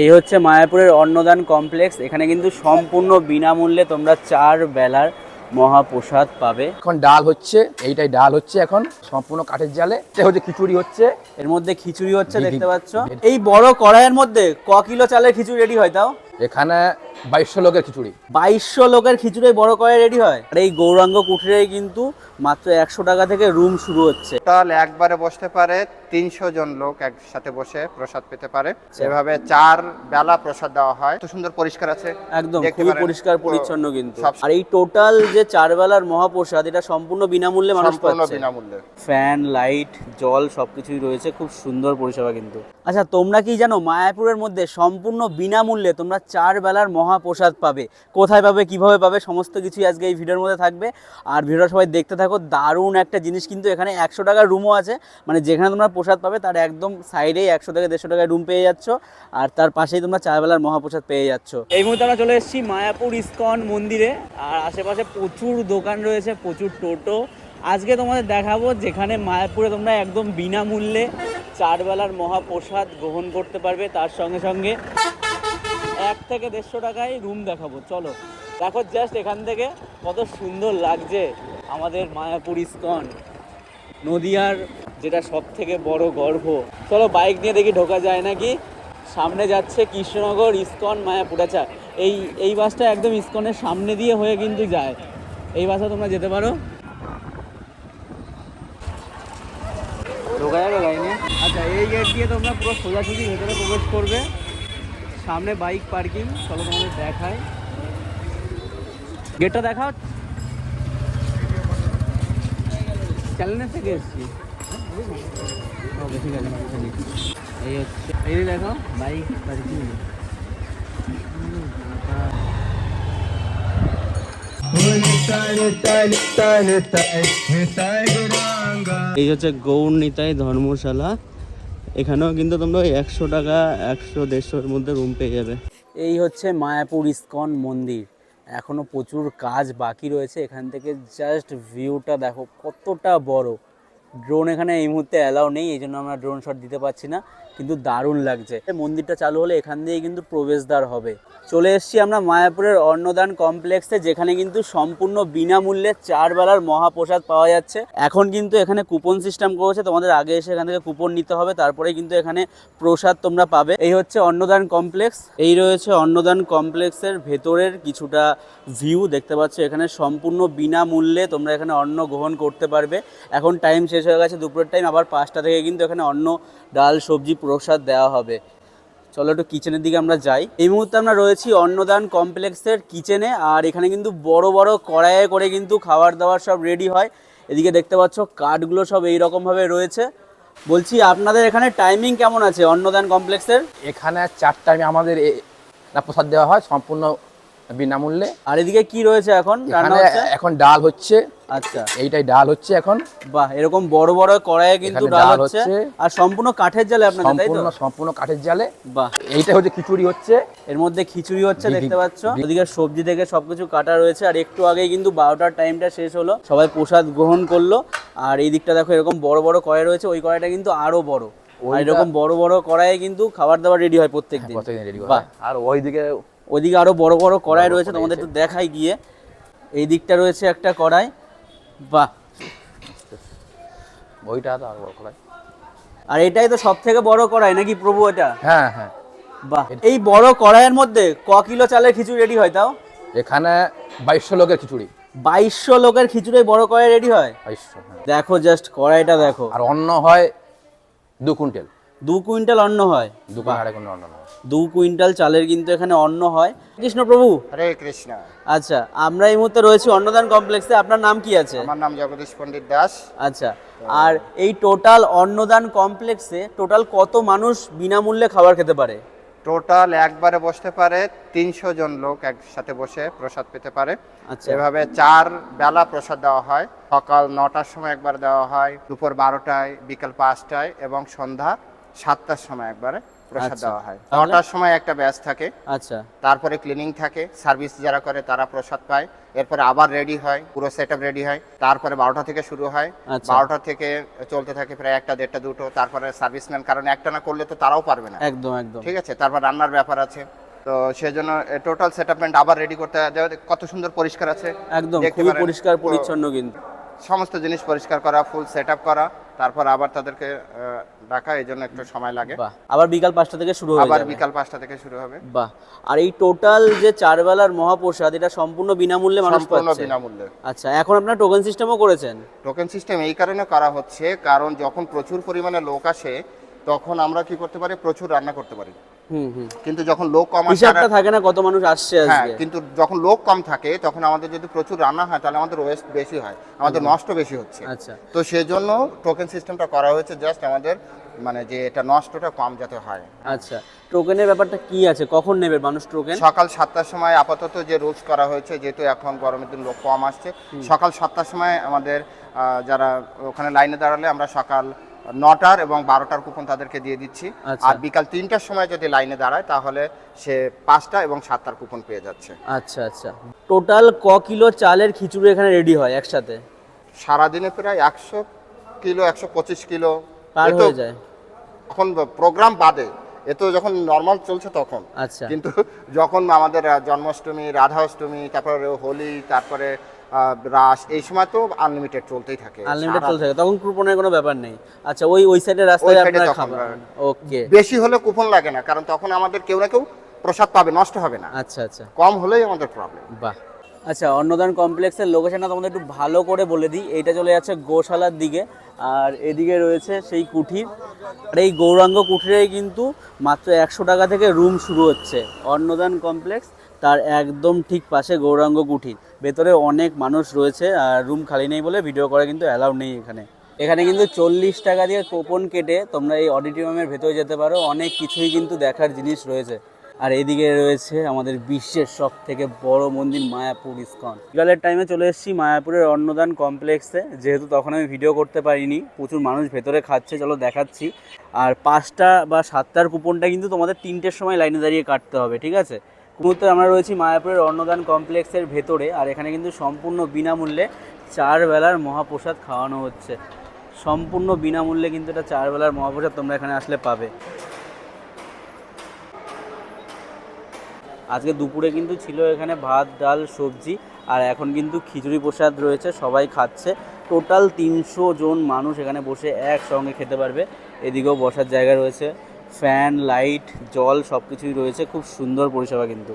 এই হচ্ছে মায়াপুরের অন্নদান কমপ্লেক্স। এখানে কিন্তু সম্পূর্ণ বিনামূল্যে তোমরা চার বেলার মহাপ্রসাদ পাবে। এখন ডাল হচ্ছে এইটাই ডাল হচ্ছে এখন সম্পূর্ণ কাঠের জালে। হচ্ছে খিচুড়ি হচ্ছে। এর মধ্যে খিচুড়ি হচ্ছে দেখতে পাচ্ছ। এই বড় কড়াইয়ের মধ্যে ক কিলো চালের খিচুড়ি রেডি হয় তাও? এখানে বাইশশো লোকের খিচুড়ি। বাইশশো লোকের খিচুড়ি বড় কড়াই রেডি হয়। আর এই গৌরাঙ্গ কুঠিরে কিন্তু মাত্র একশো টাকা থেকে রুম শুরু হচ্ছে। টোটাল একবারে বসতে পারে তিনশো জন লোক একসাথে বসে প্রসাদ পেতে পারে। এভাবে চার বেলা প্রসাদ দেওয়া হয়। তো সুন্দর পরিষ্কার আছে। একদম খুবই পরিষ্কার পরিচ্ছন্ন কিন্তু। আর এই টোটাল যে চার বেলার মহাপ্রসাদ এটা সম্পূর্ণ বিনামূল্যে মানুষ পাচ্ছে। বিনামূল্যে। ফ্যান লাইট জল সবকিছুই রয়েছে। খুব সুন্দর পরিষেবা কিন্তু। আচ্ছা তোমরা কি জানো মায়াপুরের মধ্যে সম্পূর্ণ বিনামূল্যে তোমরা চার বেলার মহাপ্রসাদ পাবে? কোথায় পাবে কীভাবে পাবে সমস্ত কিছুই আজকে এই ভিডিওর মধ্যে থাকবে। আর ভিডিওটা সবাই দেখতে থাকো দারুণ একটা জিনিস কিন্তু এখানে একশো টাকার রুমও আছে। মানে যেখানে তোমরা প্রসাদ পাবে তার একদম সাইডেই একশো থেকে দেড়শো টাকায় রুম পেয়ে যাচ্ছ। আর তার পাশেই তোমরা চার বেলার মহাপ্রসাদ পেয়ে যাচ্ছ। এই মুহূর্তে আমরা চলে এসেছি মায়াপুর ইস্কন মন্দিরে। আর আশেপাশে প্রচুর দোকান রয়েছে, প্রচুর টোটো। আজকে তোমাদের দেখাবো যেখানে মায়াপুরে তোমরা একদম বিনামূল্যে চার বেলার মহাপ্রসাদ গ্রহণ করতে পারবে। তার সঙ্গে সঙ্গে এক থেকে দেড়শো টাকায় রুম দেখাবো। চলো, দেখো জাস্ট এখান থেকে কত সুন্দর লাগছে। আমাদের মায়াপুর ইস্কন, নদিয়ার যেটা সব থেকে বড় গর্ভ। চলো বাইক নিয়ে দেখি ঢোকা যায় নাকি? সামনে যাচ্ছে কৃষ্ণনগর, ইস্কন, মায়াপুর। আচ্ছা এই এই বাসটা একদম ইস্কনের সামনে দিয়ে হয়ে কিন্তু যায়। এই বাসে তোমরা যেতে পারো। ঢোকা যাবে লাইনে আচ্ছা এই গেট দিয়ে তোমরা পুরো সোজাসুজি ভেতরে প্রবেশ করবে। সামনে বাইক পার্কিং চলো তোমাদের দেখায় গেটটা দেখাও। থেকে ঠিক আছে এই হচ্ছে এই দেখো, বাইক পার্কিং এই হচ্ছে গৌর নিতাই ধর্মশালা। এখানেও কিন্তু তোমরা ওই একশো টাকা, একশো দেড়শোর মধ্যে রুম পেয়ে যাবে। এই হচ্ছে মায়াপুর ইস্কন মন্দির। এখনও প্রচুর কাজ বাকি রয়েছে। এখান থেকে জাস্ট ভিউটা দেখো কতটা বড়। ড্রোন এখানে এই মুহূর্তে অ্যালাউ নেই, এই জন্য আমরা ড্রোন শট দিতে পারছি না, কিন্তু দারুণ লাগছে। মন্দিরটা চালু হলে এখান দিয়ে কিন্তু প্রবেশদ্বার হবে। চলে এসেছি আমরা মায়াপুরের অন্নদান কমপ্লেক্সে যেখানে কিন্তু সম্পূর্ণ বিনামূল্যে চার বেলার মহাপ্রসাদ পাওয়া যাচ্ছে। এখন কিন্তু এখানে কুপন সিস্টেম করেছে, তোমাদের আগে এসে এখান থেকে কুপন নিতে হবে তারপরে কিন্তু এখানে প্রসাদ তোমরা পাবে। এই হচ্ছে অন্নদান কমপ্লেক্স এই রয়েছে অন্নদান কমপ্লেক্সের ভেতরের কিছুটা ভিউ দেখতে পাচ্ছ এখানে সম্পূর্ণ বিনামূল্যে তোমরা এখানে অন্ন গ্রহণ করতে পারবে। এখন টাইম শেষ হয়ে গেছে, দুপুরের টাইম আবার পাঁচটা থেকে কিন্তু এখানে অন্য ডাল, সবজি, প্রসাদ দেওয়া হবে। চলো একটু কিচেনের দিকে আমরা যাই। এই মুহূর্তে আমরা রয়েছি অন্নদান কমপ্লেক্সের কিচেনে আর এখানে কিন্তু বড় বড় কড়াইয়ে করে কিন্তু খাবার দাবার সব রেডি হয়। এদিকে দেখতে পাচ্ছ কাঠগুলো সব এই রকমভাবে রয়েছে। বলছি, আপনাদের এখানে টাইমিং কেমন আছে অন্নদান কমপ্লেক্সের? এখানে চার টাইমে আমাদের প্রসাদ দেওয়া হয়, সম্পূর্ণ বিনামূল্যে। আর এদিকে কি রয়েছে এখন? এখানে ডাল হচ্ছে। আচ্ছা। এইটাই ডাল হচ্ছে এখন। বাহ এরকম বড় বড় কড়াইয়ে কিন্তু ডাল হচ্ছে। আর সম্পূর্ণ কাঠের জালে আপনাদের তাই সম্পূর্ণ সম্পূর্ণ কাঠের জালে। বাহ। এইটা হচ্ছে খিচুড়ি হচ্ছে। এর মধ্যে খিচুড়ি হচ্ছে দেখতে পাচ্ছ। ওদিকে সবজি থেকে সবকিছু কাটা রয়েছে। আর একটু আগেই কিন্তু বারোটার টাইমটা শেষ হলো। সবাই প্রসাদ গ্রহণ করল। আর এই দিকটা দেখো এরকম বড় বড় কড়াই রয়েছে। ওই কড়াইটা কিন্তু আরও বড়। আর এরকম বড় বড় কড়াইয়ে কিন্তু খাবার দাবার রেডি হয় প্রত্যেক দিন প্রত্যেকদিন রেডি বাহ। আর ওইদিকে ওইদিকে আরও বড় বড় কড়াই রয়েছে তোমাদের একটু দেখাই গিয়ে। এই দিকটা রয়েছে একটা কড়াই। বাহ। ওইটা তো আরও বড় কড়াই। আর এটাই তো সব থেকে বড় কড়াই নাকি প্রভু এটা? হ্যাঁ হ্যাঁ। বাহ। এই বড় কড়াইয়ের মধ্যে ক কিলো চালের খিচুড়ি রেডি হয় তাও? এখানে বাইশশো লোকের খিচুড়ি। বাইশশো লোকের খিচুড়ি বড় কড়াই রেডি হয়? বাইশশো হ্যাঁ। দেখো জাস্ট কড়াইটা দেখো। আর অন্য হয় দু কুইন্টাল। দু কুইন্টাল অন্ন হয়। দু কুইন্টাল আড়াই কুইন্টাল অন্ন হয় দু কুইন্টাল চালের কিন্তু এখানে অন্ন হয়। কৃষ্ণপ্রভু। হরে কৃষ্ণ। আচ্ছা আমরা এই মুহূর্তে রয়েছি অন্নদান কমপ্লেক্সে। আপনার নাম কি আছে? আমার নাম জগদীশ পণ্ডিত দাস। আচ্ছা আর এই টোটাল অন্নদান কমপ্লেক্সে টোটাল কত মানুষ বিনামূল্যে খাবার খেতে পারে? টোটাল একবারে বসতে পারে তিনশো জন লোক একসাথে বসে প্রসাদ পেতে পারে। আচ্ছা। এভাবে চার বেলা প্রসাদ দেওয়া হয়। সকাল নটার সময় একবার দেওয়া হয় দুপুর বারোটায় বিকাল পাঁচটায় এবং সন্ধ্যা সাতটার সময় একবারে প্রসাদ আচ্ছা। দেওয়া হয়। নটার সময় একটা ব্যাচ থাকে। আচ্ছা। তারপরে ক্লিনিং থাকে সার্ভিস যারা করে তারা প্রসাদ পায়। এরপরে আবার রেডি হয় পুরো সেট রেডি হয়। তারপরে বারোটা থেকে শুরু হয়। আচ্ছা। বারোটা থেকে চলতে থাকে প্রায় একটা দেড়টা দুটো। তারপরে সার্ভিসম্যান কারণ একটা না করলে তো তারাও পারবে না। একদম একদম। ঠিক আছে? তারপর রান্নার ব্যাপার আছে। তো সেজন্য টোটাল সেট আবার রেডি করতে কত সুন্দর পরিষ্কার আছে। একদম খুবই পরিষ্কার পরিচ্ছন্ন কিন্তু। সমস্ত জিনিস পরিষ্কার করা ফুল সেট করা। তারপর আবার তাদেরকে ডাকা এই জন্য একটু সময় লাগে। আবার বিকাল পাঁচটা থেকে শুরু হবে আবার বিকাল পাঁচটা থেকে শুরু হবে। বাহ আর এই টোটাল যে চারবেলার মহাপ্রসাদ এটা সম্পূর্ণ বিনামূল্যে মানুষ সম্পূর্ণ পাচ্ছে? বিনামূল্যে। আচ্ছা এখন আপনারা টোকেন সিস্টেমও করেছেন? টোকেন সিস্টেম এই কারণে করা হচ্ছে কারণ যখন প্রচুর পরিমাণে লোক আসে তখন আমরা কি করতে পারি? প্রচুর রান্না করতে পারি। কিন্তু যখন লোক কম হিসাবটা থাকে না কত মানুষ আসছে হ্যাঁ আজকে। কিন্তু যখন লোক কম থাকে তখন আমাদের যদি প্রচুর রান্না হয় তাহলে আমাদের ওয়েস্ট বেশি হয় আমাদের নষ্ট বেশি হচ্ছে। আচ্ছা। তো সেজন্য টোকেন সিস্টেমটা করা হয়েছে জাস্ট আমাদের মানে যে এটা নষ্টটা কম যাতে হয়। আচ্ছা। টোকেনের ব্যাপারটা কি আছে? কখন নেবে মানুষ টোকেন সকাল সাতটার সময় আপাতত যে রুলস করা হয়েছে যেহেতু এখন গরমের দিন লোক কম আসছে সকাল সাতটার সময় আমাদের যারা ওখানে লাইনে দাঁড়ালে আমরা সকাল নটার এবং বারোটার কুপন তাদেরকে দিয়ে দিচ্ছি। আচ্ছা। আর বিকাল তিনটার সময় যদি লাইনে দাঁড়ায় তাহলে সে পাঁচটা এবং সাতটার কুপন পেয়ে যাচ্ছে। আচ্ছা আচ্ছা। টোটাল ক কিলো চালের খিচুড়ি এখানে রেডি হয় একসাথে? সারাদিনে প্রায় একশো কিলো একশো পঁচিশ কিলো। পার হয়ে যায়। এখন প্রোগ্রাম বাদে। এ তো যখন নর্মাল চলছে তখন। আচ্ছা। কিন্তু যখন আমাদের জন্মাষ্টমী রাধা অষ্টমী তারপরে হোলি তারপরে রাস এই সময় তো আনলিমিটেড চলতেই থাকে আনলিমিটেড চলতে থাকে তখন কুপনের কোনো ব্যাপার নেই। আচ্ছা ওই ওই সাইডে রাস্তায় আপনারা খাবার হ্যাঁ। ওকে বেশি হলে কুপন লাগে না কারণ তখন আমাদের কেউ না কেউ প্রসাদ পাবে নষ্ট হবে না। আচ্ছা আচ্ছা। কম হলেই আমাদের প্রবলেম বাহ। আচ্ছা অন্নদান কমপ্লেক্সের লোকেশনটা তোমাদের একটু ভালো করে বলে দিই। এটা চলে যাচ্ছে গোশালার দিকে আর এদিকে রয়েছে সেই কুঠির। আর এই গৌরাঙ্গ কুঠিরেই কিন্তু মাত্র একশো টাকা থেকে রুম শুরু হচ্ছে অন্নদান কমপ্লেক্স। তার একদম ঠিক পাশে গৌরাঙ্গ কুঠির ভেতরে অনেক মানুষ রয়েছে, আর রুম খালি নেই বলে ভিডিও করা কিন্তু অ্যালাউ নেই এখানে। এখানে কিন্তু চল্লিশ টাকা দিয়ে কুপন কেটে তোমরা এই অডিটোরিয়ামের ভেতরে যেতে পারো, অনেক কিছুই কিন্তু দেখার জিনিস রয়েছে। আর এদিকে রয়েছে আমাদের বিশ্বের সব থেকে বড় মন্দির, মায়াপুর ইস্কন। বিকালের টাইমে চলে এসেছি মায়াপুরের অন্নদান কমপ্লেক্সে যেহেতু তখন আমি ভিডিও করতে পারিনি, প্রচুর মানুষ ভেতরে খাচ্ছে, চলো দেখাচ্ছি। আর পাঁচটা বা সাতটার কুপনটা কিন্তু তোমাদের তিনটের সময় লাইনে দাঁড়িয়ে কাটতে হবে, ঠিক আছে? মুহূর্তে আমরা রয়েছি মায়াপুরের অন্নদান কমপ্লেক্সের ভেতরে, আর এখানে কিন্তু সম্পূর্ণ বিনামূল্যে চার বেলার মহাপ্রসাদ খাওয়ানো হচ্ছে। সম্পূর্ণ বিনামূল্যে কিন্তু এটা চার বেলার মহাপ্রসাদ তোমরা এখানে আসলে পাবে। আজকে দুপুরে কিন্তু ছিল এখানে ভাত, ডাল, সবজি, আর এখন কিন্তু খিচুড়ি প্রসাদ রয়েছে, সবাই খাচ্ছে। টোটাল তিনশো জন মানুষ এখানে বসে একসঙ্গে খেতে পারবে। এদিকেও বসার জায়গা রয়েছে। ফ্যান লাইট জল সব কিছুই রয়েছে। খুব সুন্দর পরিষেবা কিন্তু।